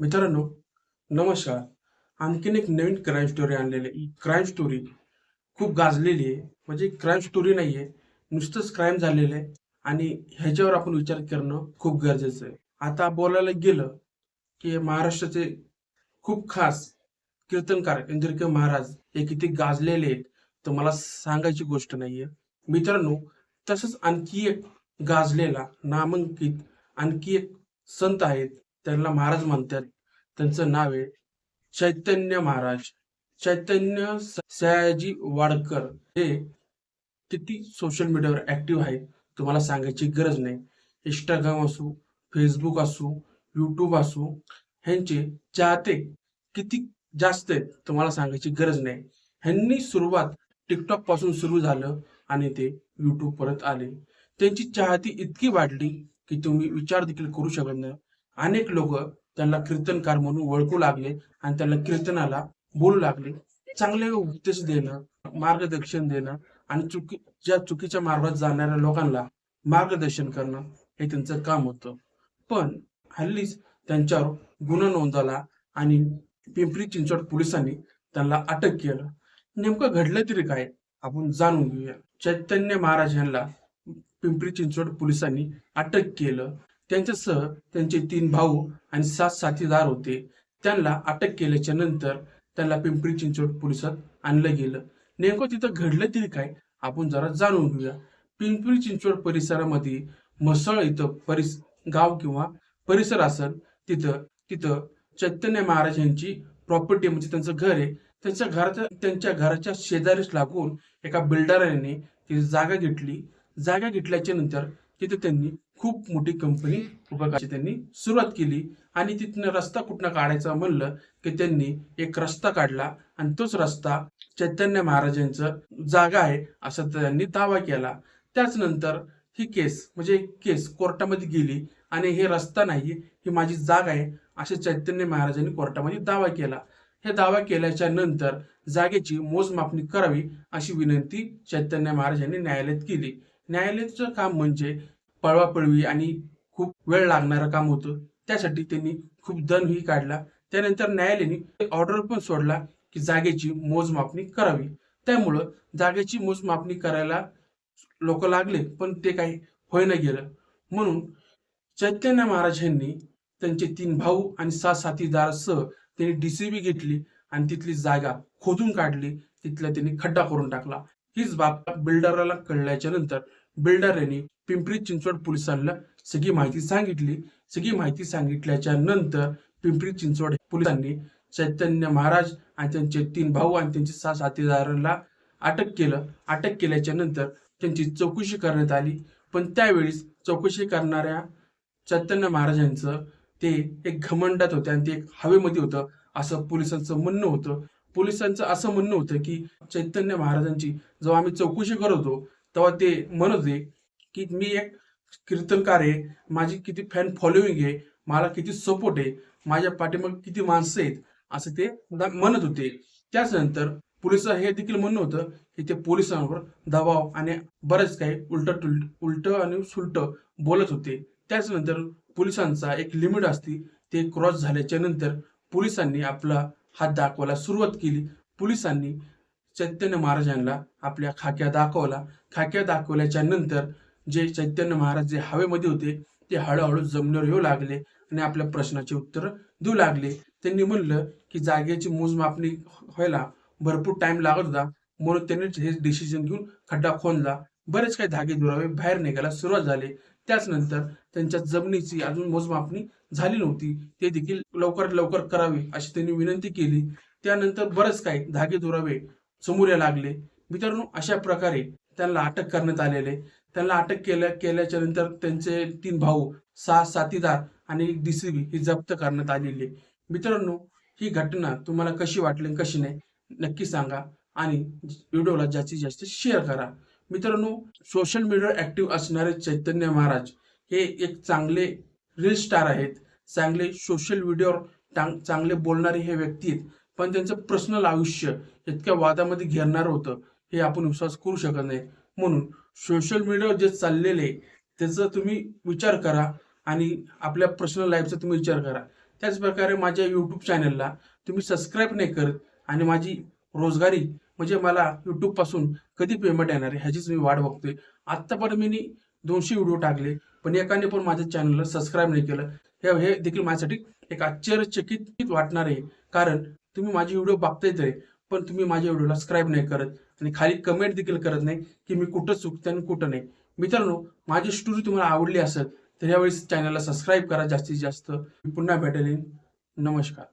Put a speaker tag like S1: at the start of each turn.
S1: मित्रांनो नमस्कार. आणखीन एक नवीन क्राईम स्टोरी आणलेली आहे. क्राईम स्टोरी खूप गाजलेली आहे. म्हणजे क्राईम स्टोरी नाही आहे नुसतंच क्राईम झालेलं आहे. आणि ह्याच्यावर आपण विचार करणं खूप गरजेचं आहे. आता बोलायला गेलं की महाराष्ट्राचे खूप खास कीर्तनकार इंद्रके महाराज हे किती गाजलेले आहेत तर मला सांगायची गोष्ट नाहीये. मित्रांनो तसंच आणखी एक गाजलेला नामांकित आणखी एक संत आहेत त्यांना महाराज म्हणतात. त्यांचं नाव आहे चैतन्य महाराज. चैतन्य सयाजी वाडकर हे किती सोशल मीडियावर ऍक्टिव्ह आहेत तुम्हाला सांगायची गरज नाही. इंस्टाग्राम असू फेसबुक असू युट्यूब असू ह्यांचे चाहते किती जास्त आहेत तुम्हाला सांगायची गरज नाही. ह्यांनी सुरुवात टिकटॉकपासून सुरू झालं आणि ते युट्यूब परत आले. त्यांची चाहती इतकी वाढली की तुम्ही विचार देखील करू शकत नाही. अनेक लोक त्यांना कीर्तनकार म्हणून ओळखू लागले आणि त्यांना कीर्तनाला बोलू लागले. चांगले उपदेश देणं मार्गदर्शन देणं आणि चुकी ज्या चुकीच्या मार्गात जाणाऱ्या लोकांना मार्गदर्शन करणं हे त्यांचं काम होतं. पण हल्लीच त्यांच्यावर गुन्हा नोंदवला आणि पिंपरी चिंचवड पोलिसांनी त्यांना अटक केलं. नेमकं घडलं तरी काय? आपण जाणून घेऊया. चैतन्य महाराज यांना पिंपरी चिंचवड पोलिसांनी अटक केलं. त्यांच्यासह त्यांचे तीन भाऊ आणि सात साथीदार होते. त्यांना अटक केल्याच्यानंतर त्यांना पिंपरी चिंचवड पोलिसात आणलं गेलं. नेमकं तिथं घडलं तरी काय? आपण जरा जाणून घेऊया. पिंपरी चिंचवड परिसरामध्ये म्हसळ इथं परिस गाव किंवा परिसर असेल तिथं तिथं चैतन्य महाराज यांची प्रॉपर्टी म्हणजे त्यांचं घर आहे. त्यांच्या घराच्या त्यांच्या घराच्या शेजारीच लागून एका बिल्डराने ती जागा घेतली. जागा घेतल्याच्या नंतर तिथे त्यांनी खूप मोठी कंपनी उभं त्यांनी सुरुवात केली. आणि तिथनं रस्ता कुठनं काढायचा म्हणलं की त्यांनी एक रस्ता काढला आणि तोच रस्ता चैतन्य महाराजांचं जागा आहे असा त्यांनी दावा केला. त्याच नंतर ही केस म्हणजे केस कोर्टामध्ये गेली आणि हे रस्ता नाही ही माझी जागा आहे असे चैतन्य महाराजांनी कोर्टामध्ये दावा केला. हे दावा केल्याच्यानंतर जागेची मोजमापणी करावी अशी विनंती चैतन्य महाराजांनी न्यायालयात केली. न्यायालयाचं काम म्हणजे पळवापळवी आणि खूप वेळ लागणारं काम होतं. त्यासाठी त्यांनी खूप दणही काढला. त्यानंतर न्यायालयाने ऑर्डर पण सोडला की जागेची मोजमापणी करावी. त्यामुळं जागेची मोजमापणी करायला लोक लागले पण ते काही होईना गेलं. म्हणून चैतन्य महाराज यांनी त्यांचे तीन भाऊ आणि सात साथीदारासह त्यांनी डीसीबी घेतली आणि तिथली जागा खोदून काढली. तिथला त्यांनी खड्डा करून टाकला. हीच बाब बिल्डरला कळल्याच्या नंतर बिल्डर यांनी पिंपरी चिंचवड पोलिसांना सगळी माहिती सांगितली. सगळी माहिती सांगितल्याच्या नंतर पिंपरी चिंचवड पोलिसांनी चैतन्य महाराज आणि त्यांचे तीन भाऊ आणि त्यांचे सहा साथीदारांना अटक केलं. अटक केल्याच्यानंतर त्यांची चौकशी करण्यात आली. पण त्यावेळीस चौकशी करणाऱ्या चैतन्य महाराजांचं ते एक घमंडात होते आणि ते एक हवेमध्ये होतं असं पोलिसांचं म्हणणं होतं. पोलिसांचं असं म्हणणं होतं की चैतन्य महाराजांची जेव्हा आम्ही चौकशी करत होतो तेव्हा ते म्हणत होते की मी एक कीर्तनकार आहे माझी किती फॅन फॉलोईंग आहे मला किती सपोर्ट आहे माझ्या पाठीमागे किती माणसं आहेत असं ते म्हणत होते. त्याचनंतर पोलीस हे देखील म्हणणं होतं की ते पोलिसांवर दबाव आणि बरेच काही उलट उलट आणि सुलट बोलत होते. त्याचनंतर पोलिसांचा एक लिमिट असते ते क्रॉस झाल्याच्यानंतर पोलिसांनी आपला हात दाखवायला सुरुवात केली. पोलिसांनी चैतन्य महाराजांना आपल्या खाक्या दाखवला. खाक्या दाखवल्याच्या नंतर जे चैतन्य महाराज जे हवेमध्ये होते ते हळूहळू जमिनीवर येऊ लागले आणि आपल्या प्रश्नाचे उत्तर देऊ लागले. त्यांनी म्हणलं की जागेची मोजमापणी व्हायला भरपूर टाइम लागत होता. म्हणून त्यांनी हे डिसिजन घेऊन खड्डा खोदला. बरेच काही धागे दुरावे बाहेर निघायला सुरुवात झाली. त्याच नंतर त्यांच्या जमिनीची अजून मोजमापणी झाली नव्हती. ते देखील लवकर लवकर करावी अशी त्यांनी विनंती केली. त्यानंतर बरेच काही धागे दुरावे समोर यायला लागले. मित्रांनो अशा प्रकारे त्यांना अटक करण्यात आलेले त्यांना अटक केल्या केल्याच्यानंतर त्यांचे तीन भाऊ सहा साथीदार आणि एक डीसीबी ही जप्त करण्यात आलेली मित्रांनो ही घटना तुम्हाला कशी वाटली कशी नाही नक्की सांगा आणि व्हिडिओला जास्तीत जास्त शेअर करा. मित्रांनो सोशल मीडियावर ऍक्टिव्ह असणारे चैतन्य महाराज हे एक चांगले रील स्टार आहेत. चांगले सोशल व्हिडिओवर टांग- चांगले बोलणारे हे व्यक्ती आहेत. पण त्यांचं पर्सनल आयुष्य इतक्या वादामध्ये घेरणार होतं हे आपण विश्वास करू शकत नाही. म्हणून सोशल मीडियावर जे चाललेले आहे, त्याचा तुम्ही विचार करा आणि आपल्या पर्सनल लाईफचा तुम्ही विचार करा. त्याचप्रकारे माझ्या यूट्यूब चॅनलला तुम्ही सबस्क्राईब नाही करत आणि माझी रोजगारी म्हणजे मला यूट्यूबपासून कधी पेमेंट येणार आहे ह्याचीच मी वाट बघतोय. आत्तापर्यंत मी दोनशे व्हिडिओ टाकले पण एकाने पण माझ्या चॅनलला सबस्क्राईब नाही केलं. हे हे देखील माझ्यासाठी एक आश्चर्यचकित वाटणार आहे. कारण तुम्ही माझे व्हिडिओ बघताय तरी पण तुम्ही माझ्या व्हिडिओला सबस्क्राईब नाही करत आणि खाली कमेंट देखील करत नाही की मी कुठं चुकते आणि कुठं नाही. मित्रांनो माझी स्टोरी तुम्हाला आवडली असेल तर यावेळेस चॅनलला सबस्क्राईब करा. जास्तीत जास्त मी पुन्हा भेटेल. नमस्कार.